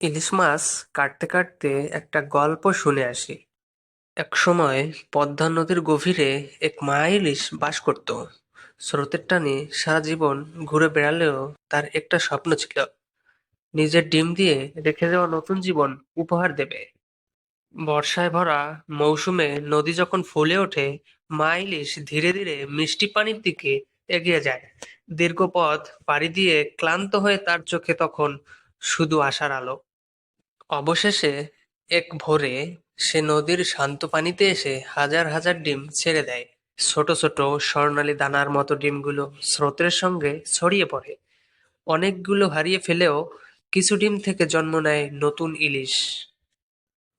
ইলিশ মাছ কাটতে কাটতে একটা গল্প শুনে আসি। এক সময় পদ্মা নদীর গভীরে এক মা ইলিশ বাস করত। স্রোতের টানে সারা জীবন ঘুরে বেড়ালেও তার একটা স্বপ্ন ছিল। নিজের ডিম দিয়ে রেখে যাওয়া নতুন জীবন উপহার দেবে। বর্ষায় ভরা মৌসুমে নদী যখন ফুলে ওঠে, মা ইলিশ ধীরে ধীরে মিষ্টি পানির দিকে এগিয়ে যায়। দীর্ঘ পথ পাড়ি দিয়ে ক্লান্ত হয়ে তার চোখে তখন শুধু আশার আলো। অবশেষে এক ভোরে সে নদীর শান্ত পানিতে এসে হাজার হাজার ডিম ছেড়ে দেয়। ছোট ছোট স্বর্ণালী দানার মতো ডিমগুলো স্রোতের সঙ্গে ছড়িয়ে পড়ে। অনেকগুলো হারিয়ে ফেলেও কিছু ডিম থেকে জন্ম নেয় নতুন ইলিশ।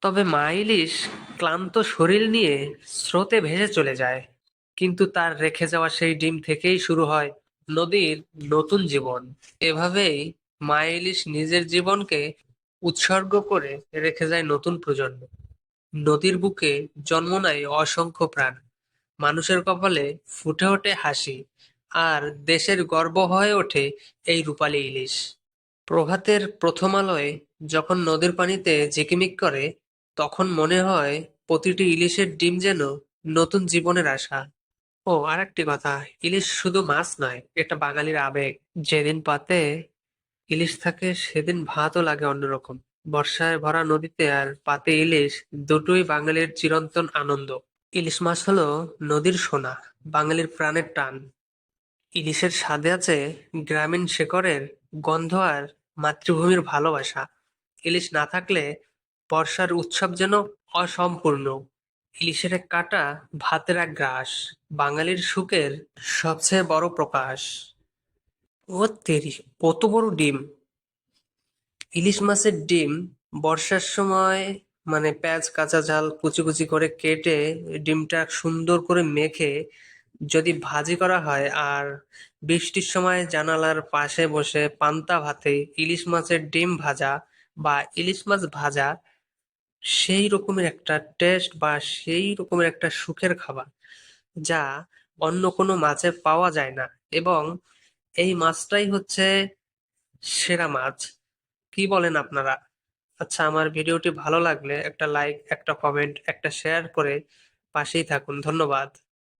তবে মা ইলিশ ক্লান্ত শরীর নিয়ে স্রোতে ভেসে চলে যায়, কিন্তু তার রেখে যাওয়া সেই ডিম থেকেই শুরু হয় নদীর নতুন জীবন। এভাবেই মা ইলিশ নিজের জীবনকে উৎসর্গ করে রেখে যায় নতুন প্রজন্ম। নদীর বুকে জন্ম নেয় অসংখ্য প্রাণ। মানুষের কপালে ফুটে ওঠে হাসি আর দেশের গর্ব হয়ে ওঠে এই রূপালী ইলিশ। প্রভাতের প্রথম আলোয় যখন নদীর পানিতে ঝিকিমিক করে, তখন মনে হয় প্রতিটি ইলিশের ডিম যেন নতুন জীবনের আশা। ও আর একটি কথা, ইলিশ শুধু মাছ নয়, এটা বাঙালির আবেগ। যেদিন পাতে ইলিশ থাকে, সেদিন ভাতও লাগে অন্যরকম। বর্ষায় ভরা নদীতে আর পাতে ইলিশ, দুটোই বাঙালির চিরন্তন আনন্দ। ইলিশ মাছ হলো নদীর সোনা, বাঙালির প্রাণের টান। ইলিশের স্বাদে আছে গ্রামীণ শেকড়ের গন্ধ আর মাতৃভূমির ভালোবাসা। ইলিশ না থাকলে বর্ষার উৎসব যেন অসম্পূর্ণ। ইলিশের কাঁটা ভাতের এক গ্রাস, বাঙালির সুখের সবচেয়ে বড় প্রকাশ। ও তেরি, কত বড় ডিম? ইলিশ মাছের ডিম বর্ষার সময় মানে পেঁয়াজ, কাঁচা ঝাল কুচি কুচি করে কেটে ডিমটা সুন্দর করে মেখে যদি ভাজি করা হয় আর বৃষ্টির সময় জানালার পাশে বসে পান্তা ভাতে ইলিশ মাছের ডিম ভাজা বা ইলিশ মাছ ভাজা, সেই রকমের একটা টেস্ট বা সেই রকমের একটা সুখের খাবার যা অন্য কোনো মাছে পাওয়া যায় না। এবং এই মাছটাই হচ্ছে সেরা মাছ। কি বলেন আপনারা? আচ্ছা আমার ভিডিওটি ভালো লাগলে একটা লাইক একটা কমেন্ট একটা শেয়ার করে পাশেই থাকুন। ধন্যবাদ।